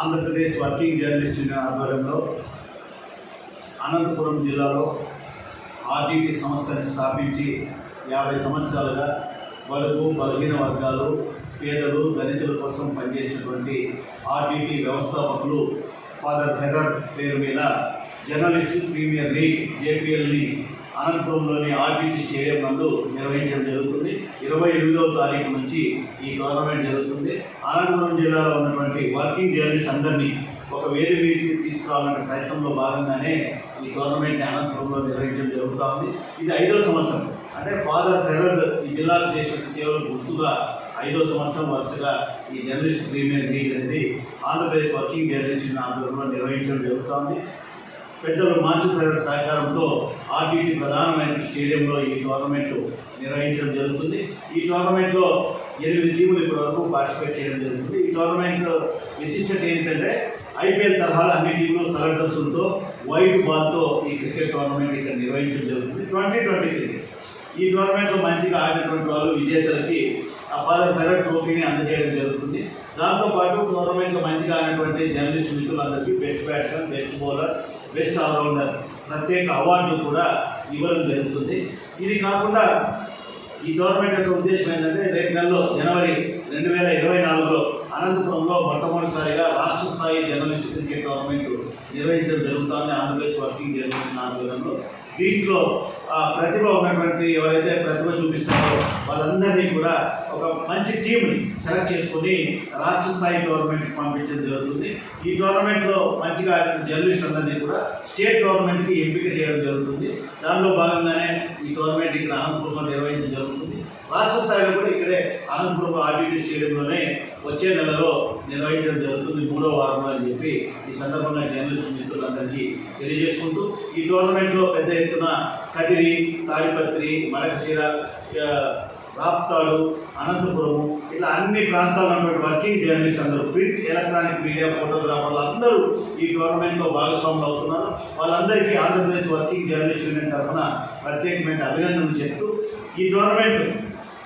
Andhra Pradesh working journalist union ఆధ్వర్యంలో అనంతపురం జిల్లాలో RTT సంస్థని స్థాపించి యాభై సంవత్సరాలుగా బలుపు బలహీన వర్గాలు పేదలు దళితుల కోసం పనిచేసినటువంటి ఆర్టీటీ వ్యవస్థాపకులు ఫాదర్ ఫెదర్ పేరు మీద జర్నలిస్ట్ ప్రీమియర్ లీగ్ జేపీఎల్ని అనంతపురంలోని ఆర్బిటి స్టేడియం నందు నిర్వహించడం జరుగుతుంది. ఇరవై ఎనిమిదవ తారీఖు నుంచి ఈ టోర్నమెంట్ జరుగుతుంది. అనంతపురం జిల్లాలో ఉన్నటువంటి వర్కింగ్ జర్నలిస్ట్ అందరినీ ఒక వేరు వీరికి తీసుకురావాలనే ప్రయత్నంలో భాగంగానే ఈ టోర్నమెంట్ అనంతపురంలో నిర్వహించడం జరుగుతూ ఉంది. ఇది ఐదో సంవత్సరం. అంటే ఫాదర్ ఫెడర్ ఈ జిల్లాకు చేసిన సేవలు గుర్తుగా ఐదో సంవత్సరం వరుసగా ఈ జర్నలిస్ట్ ప్రీమియర్ లీగ్ అనేది ఆంధ్రప్రదేశ్ వర్కింగ్ జర్నలిస్ట్ యూనియన్ ఆధ్వర్యంలో నిర్వహించడం జరుగుతోంది పెద్దలు మాంచు సహకారంతో ఆర్టీటీ ప్రధానమైన స్టేడియంలో ఈ టోర్నమెంట్ నిర్వహించడం జరుగుతుంది. ఈ టోర్నమెంట్లో ఎనిమిది టీములు ఇప్పటివరకు పార్టిసిపేట్ చేయడం జరుగుతుంది. ఈ టోర్నమెంట్ విశిష్టత ఏంటంటే ఐపీఎల్ తరహాలో అన్ని టీములు కలర్ డ్రెస్సులతో వైట్ బాల్తో ఈ క్రికెట్ టోర్నమెంట్ ఇక్కడ నిర్వహించడం జరుగుతుంది. Twenty twenty cricket. ఈ టోర్నమెంట్లో మంచిగా ఆడినటువంటి వాళ్ళు విజేతలకి ఆ ఫాదర్ ఫెరర్ ట్రోఫీని అందజేయడం జరుగుతుంది. దాంతోపాటు టోర్నమెంట్లో మంచిగా ఆడినటువంటి జర్నలిస్ట్ మిత్రులందరికీ best batsmen best bowler best all-rounder ప్రత్యేక అవార్డు కూడా ఇవ్వడం జరుగుతుంది. ఇది కాకుండా ఈ టోర్నమెంట్ యొక్క ఉద్దేశం ఏంటంటే రేపు నెలలో జనవరి రెండు వేల ఇరవై నాలుగులో అనంతపురంలో మొట్టమొదటిసారిగా రాష్ట్ర స్థాయి జర్నలిస్ట్ క్రికెట్ టోర్నమెంట్ నిర్వహించడం జరుగుతుంది. ఆంధ్రప్రదేశ్ వర్కింగ్ జర్నలిస్ట్ ఆధ్వర్యంలో దీంట్లో ప్రతిభ ఉన్నటువంటి ఎవరైతే ప్రతిభ చూపిస్తారో వాళ్ళందరినీ కూడా ఒక మంచి టీంని సెలెక్ట్ చేసుకొని రాష్ట్ర స్థాయి టోర్నమెంట్కి పంపించడం జరుగుతుంది. ఈ టోర్నమెంట్లో మంచిగా ఆడిన జర్నలిస్ట్ కూడా స్టేట్ టోర్నమెంట్కి ఎంపిక చేయడం జరుగుతుంది. దానిలో భాగంగానే ఈ టోర్నమెంట్ ఇక్కడ అనంతపురంలో నిర్వహించడం జరుగుతుంది. రాష్ట్ర స్థాయిలో కూడా ఇక్కడే అనంతపురం ఆర్టీటీ స్టేడియంలోనే వచ్చే నెలలో నిర్వహించడం జరుగుతుంది మూడో వారంలో అని చెప్పి ఈ సందర్భంగా జర్నలిస్ట్ మిత్రులందరికీ తెలియజేసుకుంటూ ఈ టోర్నమెంట్లో పెద్ద ఎత్తున కదిరి తాడిపత్రి మడకశిర రాప్తాడు అనంతపురము ఇట్లా అన్ని ప్రాంతాల్లో ఉన్నటువంటి వర్కింగ్ జర్నలిస్ట్ అందరూ ప్రింట్ ఎలక్ట్రానిక్ మీడియా ఫోటోగ్రాఫర్లు అందరూ ఈ టోర్నమెంట్లో భాగస్వాములు అవుతున్నారు. వాళ్ళందరికీ ఆంధ్రప్రదేశ్ వర్కింగ్ జర్నలిస్ట్ యూనియన్ తరఫున ప్రత్యేకమైన అభినందనలు చెప్తూ ఈ టోర్నమెంట్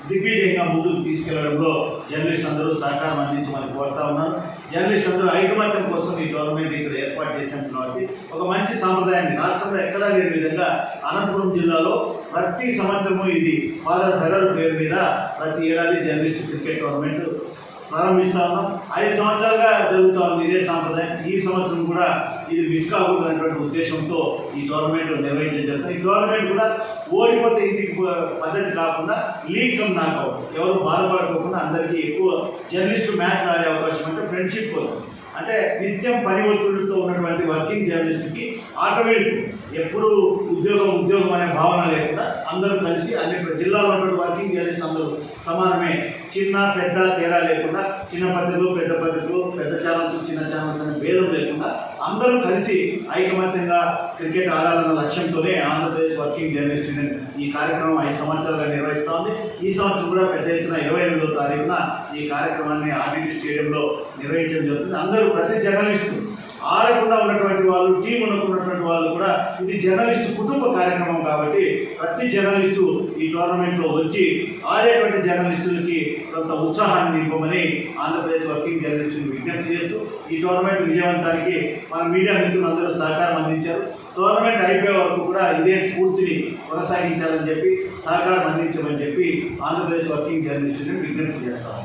దిగ్విజయంగా ముందుకు తీసుకెళ్ళడంలో జర్నలిస్ట్ అందరూ సహకారం అందించమని కోరుతా ఉన్నాను. జర్నలిస్ట్ అందరూ ఐకమత్యం కోసం ఈ గవర్నమెంట్ ఇక్కడ ఏర్పాటు చేశాం కాబట్టి ఒక మంచి సాంప్రదాయాన్ని రాష్ట్రంలో ఎక్కడా లేని విధంగా అనంతపురం జిల్లాలో ప్రతి సంవత్సరము ఇది ఫాదర్ ఫెరర్ పేరు మీద ప్రతి ఏడాది జర్నలిస్ట్ క్రికెట్ టోర్నమెంట్ ప్రారంభిస్తా ఉన్నాం ఐదు సంవత్సరాలుగా జరుగుతూ ఉంది ఇదే సాంప్రదాయం. ఈ సంవత్సరం కూడా ఇది మిస్ కాకూడదు అనేటువంటి ఉద్దేశంతో ఈ టోర్నమెంట్ నిర్వహించడం జరుగుతుంది. ఈ టోర్నమెంట్ కూడా ఓడిపోతే ఇంటికి పద్ధతి కాకుండా లీగ్ కమ్ నాకౌట్ ఎవరు బాధపడకోకుండా అందరికీ ఎక్కువ జర్నలిస్ట్ మ్యాచ్ ఆడే అవకాశం అంటే ఫ్రెండ్షిప్ కోసం. అంటే నిత్యం పని ఒత్తిడితో ఉన్నటువంటి వర్కింగ్ జర్నలిస్ట్కి ఆటోమేటిక్ ఎప్పుడు ఉద్యోగం ఉద్యోగం అనే భావన లేకుండా అందరూ కలిసి అన్ని జిల్లాలో ఉన్నటువంటి వర్కింగ్ జర్నలిస్ట్ అందరూ సమానమే. చిన్న పెద్ద తేడా లేకుండా చిన్న పత్రికలు పెద్ద పత్రికలు పెద్ద ఛానల్స్ చిన్న ఛానల్స్ అనే భేదం లేకుండా అందరూ కలిసి ఐకమత్యంగా క్రికెట్ ఆడాలన్న లక్ష్యంతోనే ఆంధ్రప్రదేశ్ వర్కింగ్ జర్నలిస్ట్ యూనియన్ ఈ కార్యక్రమం ఐదు సంవత్సరాలుగా నిర్వహిస్తోంది. ఈ సంవత్సరం కూడా పెద్ద ఎత్తున ఇరవై ఎనిమిదో తారీఖున ఈ కార్యక్రమాన్ని ఆర్టీటీ స్టేడియంలో నిర్వహించడం జరుగుతుంది. అందరూ ప్రతి జర్నలిస్టు ఆడకుండా ఉన్నటువంటి వాళ్ళు టీం ఉన్నటువంటి వాళ్ళు కూడా ఇది జర్నలిస్ట్ కుటుంబ కార్యక్రమం కాబట్టి ప్రతి జర్నలిస్టు ఈ టోర్నమెంట్లో వచ్చి ఆడేటువంటి జర్నలిస్టులకి కొంత ఉత్సాహాన్ని నింపమని ఆంధ్రప్రదేశ్ వర్కింగ్ జర్నలిస్టులు విజ్ఞప్తి చేస్తూ ఈ టోర్నమెంట్ విజయవంతానికి మన మీడియా మిత్రులు అందరూ సహకారం అందించారు. టోర్నమెంట్ అయిపోయే వరకు కూడా ఇదే స్ఫూర్తిని కొనసాగించాలని చెప్పి సహకారం అందించమని చెప్పి ఆంధ్రప్రదేశ్ వర్కింగ్ జర్నలిస్టులను విజ్ఞప్తి చేస్తాము